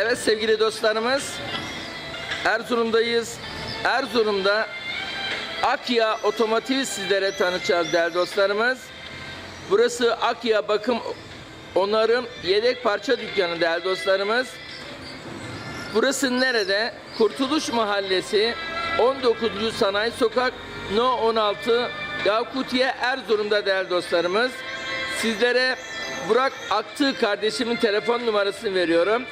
Evet sevgili dostlarımız Erzurum'dayız. Erzurum'da Akya Otomotiv sizlere tanıtacağız değerli dostlarımız. Burası Akya Bakım Onarım Yedek Parça Dükkanı değerli dostlarımız. Burası nerede? Kurtuluş Mahallesi 19. Sanayi Sokak No 16 Yakutiye Erzurum'da değerli dostlarımız. Sizlere Burak Aktı kardeşimin telefon numarasını veriyorum.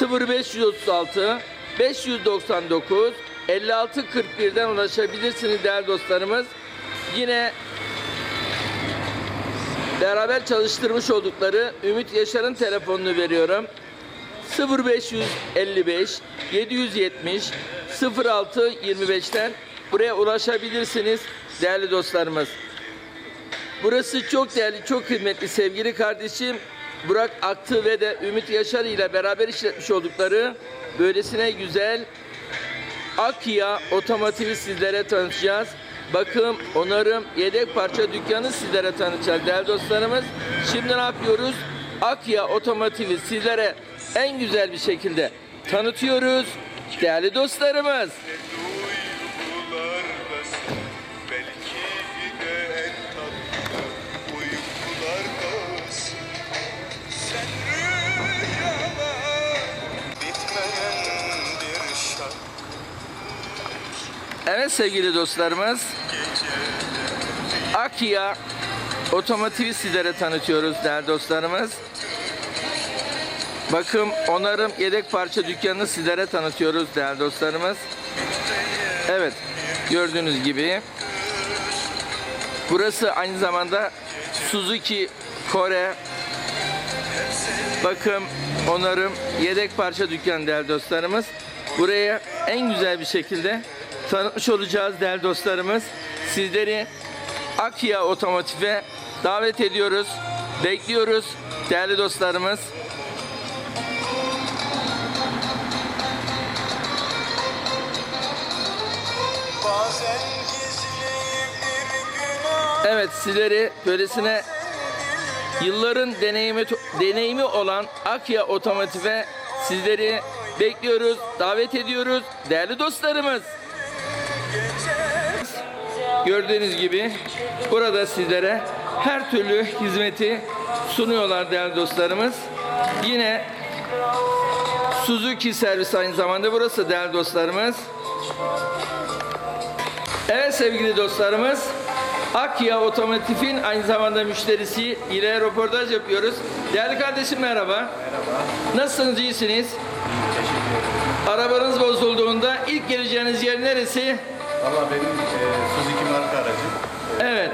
0536 599 56 41'den ulaşabilirsiniz değerli dostlarımız. Yine beraber çalıştırmış oldukları Ümit Yaşar'ın telefonunu veriyorum. 0555 770 06 25'ten buraya ulaşabilirsiniz değerli dostlarımız. Burası çok değerli, çok kıymetli sevgili kardeşim Burak Aktı ve de Ümit Yaşar ile beraber işletmiş oldukları böylesine güzel Akya otomotivi sizlere tanıtacağız. Bakım, onarım, yedek parça dükkanı sizlere tanıtacağız değerli dostlarımız. Şimdi ne yapıyoruz? Akya otomotivi sizlere en güzel bir şekilde tanıtıyoruz. Değerli dostlarımız. Evet sevgili dostlarımız. Akya otomotivi sizlere tanıtıyoruz değerli dostlarımız. Bakım, onarım, yedek parça dükkanını sizlere tanıtıyoruz değerli dostlarımız. Evet, gördüğünüz gibi. Burası aynı zamanda Suzuki Kore bakım, onarım, yedek parça dükkanı değerli dostlarımız. Buraya en güzel bir şekilde tanıtmış olacağız değerli dostlarımız. Sizleri Akya Otomotiv'e davet ediyoruz. Bekliyoruz değerli dostlarımız. Evet sizleri böylesine yılların deneyimi deneyimi olan Akya Otomotiv'e sizleri bekliyoruz, davet ediyoruz değerli dostlarımız. Gördüğünüz gibi burada sizlere her türlü hizmeti sunuyorlar değerli dostlarımız. Yine Suzuki servis aynı zamanda burası değerli dostlarımız. Evet sevgili dostlarımız, Akya Otomotiv'in aynı zamanda müşterisi ile röportaj yapıyoruz. Değerli kardeşim merhaba. Merhaba. Nasılsınız, iyisiniz? Arabanız bozulduğunda ilk geleceğiniz yer neresi? Valla benim e, Suzuki marka aracım. Evet.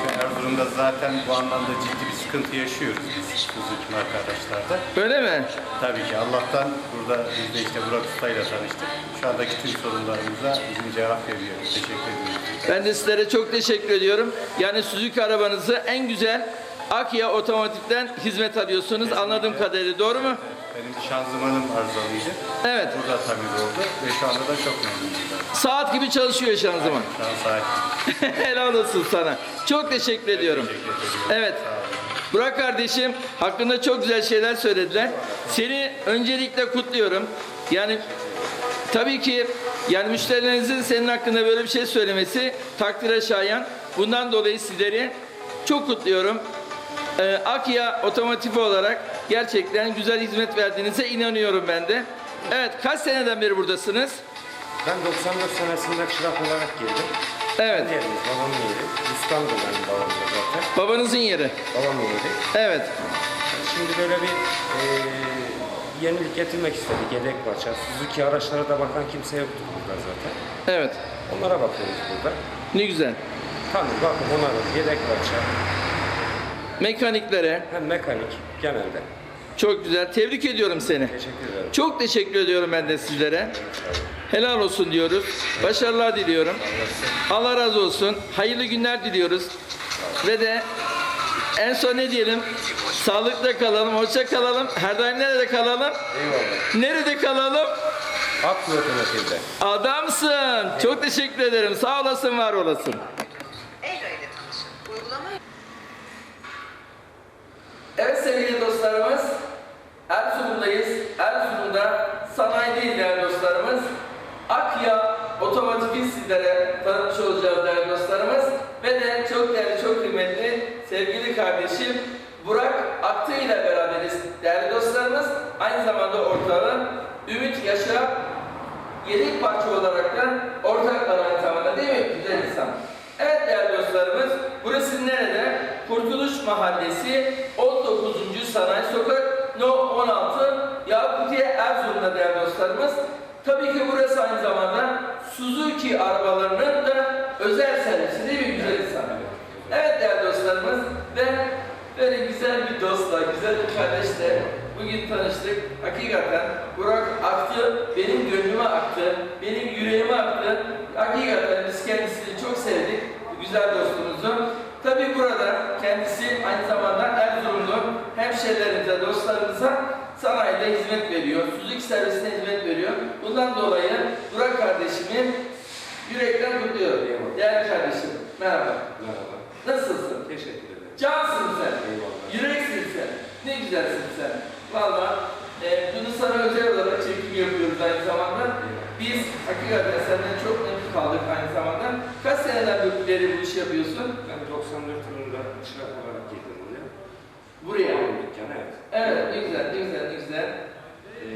Şu Erzurum'da zaten bu anlamda ciddi bir sıkıntı yaşıyoruz biz Suzuki marka araçlarda. Öyle mi? Tabii ki Allah'tan burada biz de işte Burak Usta ile tanıştık. Şu andaki tüm sorunlarımıza bizim cevap veriyor. Teşekkür ediyoruz. Ben de sizlere çok teşekkür ediyorum. Yani Suzuki arabanızı en güzel Akya Otomotiv'den hizmet alıyorsunuz anladığım kadarıyla. Doğru mu? Benim şanzımanım arızalıydı. Evet. Burada tamir oldu ve şu anda da çok memnunum. Saat gibi çalışıyor şanzıman. Şu an sahip. Helal olsun sana. Çok teşekkür ediyorum. Teşekkür ediyorum. Evet. Burak kardeşim hakkında çok güzel şeyler söylediler. Seni öncelikle kutluyorum. Yani tabii ki yani müşterilerinizin senin hakkında böyle bir şey söylemesi takdire şayan. Bundan dolayı sizleri çok kutluyorum. Ee, Akya Otomotiv olarak gerçekten güzel hizmet verdiğinize inanıyorum ben de. Evet, kaç seneden beri buradasınız? Ben 94 senesinde çırak olarak girdim. Evet, Yerimiz babamın yeri. Rus'tandı benim babam da zaten. babanızın yeri. Babamın yeri. Evet, Şimdi böyle bir eee yenilik getirmek istedik yedek parça. Suzuki araçlara da bakan kimse yoktu burada zaten. evet. Onlara bakıyoruz burada. Ne güzel. Tamir, bakım, onarım, yedek parça. Mekaniklere Hem mekanik genelde. çok güzel. Tebrik ediyorum seni. Teşekkür ederim. Çok teşekkür ediyorum ben de sizlere. Helal olsun diyoruz. Başarılar diliyorum. Allah razı olsun. Hayırlı günler diliyoruz. Ve de en son ne diyelim? Sağlıkla kalalım, hoşça kalalım. Her daim nerede kalalım? Eyvallah. Nerede kalalım? Aklı otomotivde. Adamsın. Çok teşekkür ederim. Sağ olasın, var olasın. Eyle ile. Uygulama sizlere tanıtmış olacağız değerli dostlarımız. Ve de çok değerli, çok kıymetli sevgili kardeşim Burak Attı ile beraberiz değerli dostlarımız. Aynı zamanda ortağın Ümit Yaşar yedek parça olarak da ortaklar aynı zamanda değil mi? Güzel insan. Evet değerli dostlarımız burası nerede? Kurtuluş Mahallesi böyle güzel bir dostla, güzel bir kardeşle bugün tanıştık. Hakikaten Burak aktı, benim gönlüme aktı, benim yüreğime aktı. Hakikaten biz kendisini çok sevdik, güzel dostumuzu. Tabii burada kendisi aynı zamanda Erzurumlu hemşehrilerimize, dostlarımıza sanayide hizmet veriyor, Suzuki servisine hizmet veriyor. Bundan dolayı Burak kardeşimi yürekten kutluyorum. Değerli kardeşim, merhaba. Merhaba. Nasılsın? Teşekkür ederim. Cansın sen. Yüreksin sen. Ne güzelsin sen. Valla e, bunu sana özel olarak çekim yapıyoruz aynı zamanda. Biz hakikaten senden çok memnun kaldık aynı zamanda. Kaç seneden beri bu işi yapıyorsun? Ben 94 yılında çırak olarak girdim buraya. Buraya. Benim dükkan evet. Evet ne güzel ne güzel ne güzel. Ee,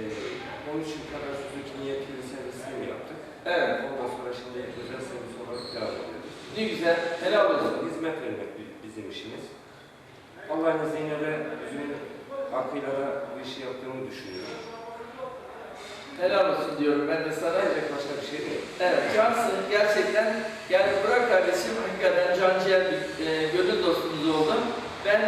13 yıl kadar Suzuki'nin yetkili servisini yaptık. Evet Ondan sonra şimdi özel servis olarak devam ediyoruz. ne güzel. Helal olsun. Hizmet vermek bi- bizim işimiz. Allah'ın izniyle de bizim hakkıyla da bu işi yaptığımı düşünüyorum. Helal olsun diyorum ben de sana. Bence başka bir şey değil. Evet, cansın gerçekten. Yani Burak kardeşim hakikaten can ciğer bir e, gönül dostumuz oldu. Ben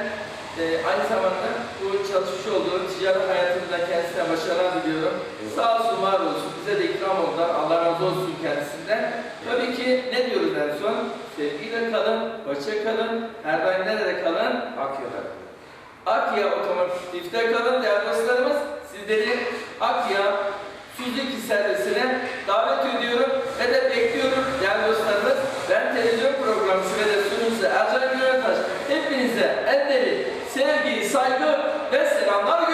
e, aynı zamanda bu çalışmış olduğu ticaret hayatında kendisine başarılar diliyorum. Sağ olsun, var olsun. Bize de ikram oldu. Allah razı olsun kendisinden. Tabii ki ne diyoruz en son? Sevgiyle kalın, hoşça kalın, her daim nerede kalın? Akya'da. Akya Otomotiv'de kalın değerli dostlarımız. Sizleri Akya Suzuki servisine davet ediyorum ve de bekliyorum değerli dostlarımız. Ben televizyon programcısı ve de sunucusu Ercan Gürentaş. Hepinize en sevgi, saygı ve selamlar